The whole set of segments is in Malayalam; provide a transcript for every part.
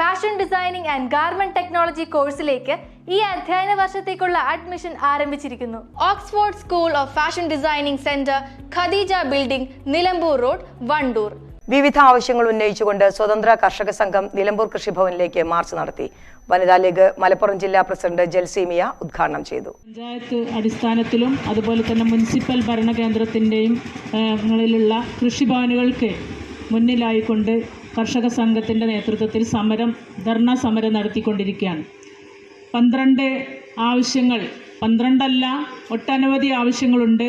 Fashion designing and garment technology കോഴ്സിലേക്ക് ഈ അധ്യയന വർഷത്തേക്കുള്ള അഡ്മിഷൻ ആരംഭിച്ചിരിക്കുന്നു. Oxford school of fashion designing centre Khadeeja building Nilambur road Wandoor വിവിധ ആവശ്യങ്ങൾ ഉന്നയിച്ചുകൊണ്ട് സ്വതന്ത്ര കർഷക സംഘം നിലമ്പൂർ കൃഷിഭവനിലേക്ക് മാർച്ച് നടത്തി. വനിതാ ലീഗ് മലപ്പുറം ജില്ലാ പ്രസിഡന്റ് ജൽസീമിയ ഉദ്ഘാടനം ചെയ്തു. പഞ്ചായത്ത് അടിസ്ഥാനത്തിലും അതുപോലെ തന്നെ മുനിസിപ്പൽ ഭരണകേന്ദ്രത്തിന്റെയും കൃഷിഭവനുകൾക്ക് മുന്നിലായിക്കൊണ്ട് കർഷക സംഘത്തിന്റെ നേതൃത്വത്തിൽ സമരം ധർണ സമരം നടത്തിക്കൊണ്ടിരിക്കുകയാണ്. പന്ത്രണ്ട് ആവശ്യങ്ങൾ പന്ത്രണ്ടല്ല ഒട്ടനവധി ആവശ്യങ്ങളുണ്ട്.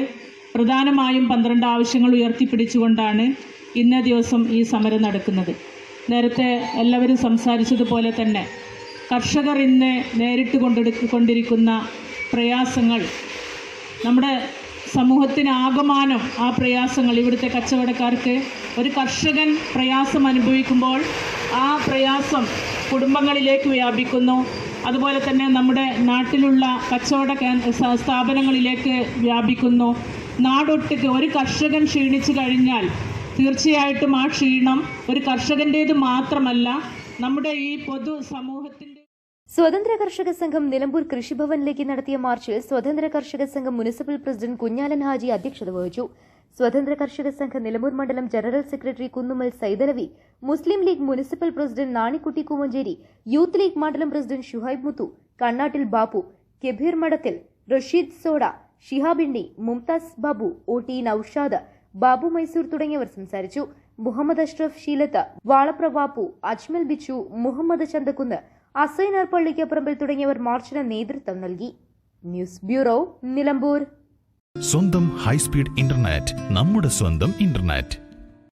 പ്രധാനമായും പന്ത്രണ്ട് ആവശ്യങ്ങൾ ഉയർത്തിപ്പിടിച്ചുകൊണ്ടാണ് ഇന്ന ദിവസം ഈ സമരം നടക്കുന്നത്. നേരത്തെ എല്ലാവരും സംസാരിച്ചതുപോലെ തന്നെ കർഷകർ ഇന്ന് നേരിട്ട് കൊണ്ടെടുക്കൊണ്ടിരിക്കുന്ന പ്രയാസങ്ങൾ നമ്മുടെ സമൂഹത്തിന് ആകമാനം ആ പ്രയാസങ്ങൾ ഇവിടുത്തെ കച്ചവടക്കാർക്ക് ഒരു കർഷകൻ പ്രയാസം അനുഭവിക്കുമ്പോൾ ആ പ്രയാസം കുടുംബങ്ങളിലേക്ക് വ്യാപിക്കുന്നു. അതുപോലെ തന്നെ നമ്മുടെ നാട്ടിലുള്ള കച്ചവട സ്ഥാപനങ്ങളിലേക്ക് വ്യാപിക്കുന്നു. നാടൊട്ടുക്ക് ഒരു കർഷകൻ ക്ഷീണിച്ചു കഴിഞ്ഞാൽ തീർച്ചയായിട്ടും ആ ക്ഷീണം ഒരു കർഷകന്റേത് മാത്രമല്ല നമ്മുടെ ഈ പൊതു സമൂഹത്തിന്റെ സ്വതന്ത്ര കർഷക സംഘം നിലമ്പൂർ കൃഷിഭവനിലേക്ക് നടത്തിയ മാർച്ചിൽ സ്വതന്ത്ര കർഷക സംഘം മുനിസിപ്പൽ പ്രസിഡന്റ് കുഞ്ഞാലൻ ഹാജി അധ്യക്ഷത വഹിച്ചു. സ്വതന്ത്ര കർഷക സംഘം നിലമ്പൂർ മണ്ഡലം general secretary Kunnummal Saithalavi Muslim League municipal president Nanikutty Koomanchery youth league മണ്ഡലം പ്രസിഡന്റ് ഷുഹൈബ് മുത്തു കണ്ണാട്ടിൽ ബാബു കെബീർ മഠത്തിൽ റഷീദ് സോഡ ഷിഹാബിണ്ടി മുംതാസ് ബാബു ഒ ടി നൌഷാദ് ബാബു മൈസൂർ തുടങ്ങിയവർ സംസാരിച്ചു. മുഹമ്മദ് അഷ്റഫ് ഷീലത്ത് വാളപ്ര ബാപ്പു അജ്മൽ ബിച്ചു മുഹമ്മദ് ചന്തക്കുന്ന് അസൈനർ പള്ളിക്കപ്പുറമ്പിൽ തുടങ്ങിയവർ മാർച്ചിന് നേതൃത്വം നൽകി. News bureau Nilambur. സ്വന്തം ഹൈസ്പീഡ് ഇന്റർനെറ്റ് നമ്മുടെ സ്വന്തം ഇന്റർനെറ്റ്.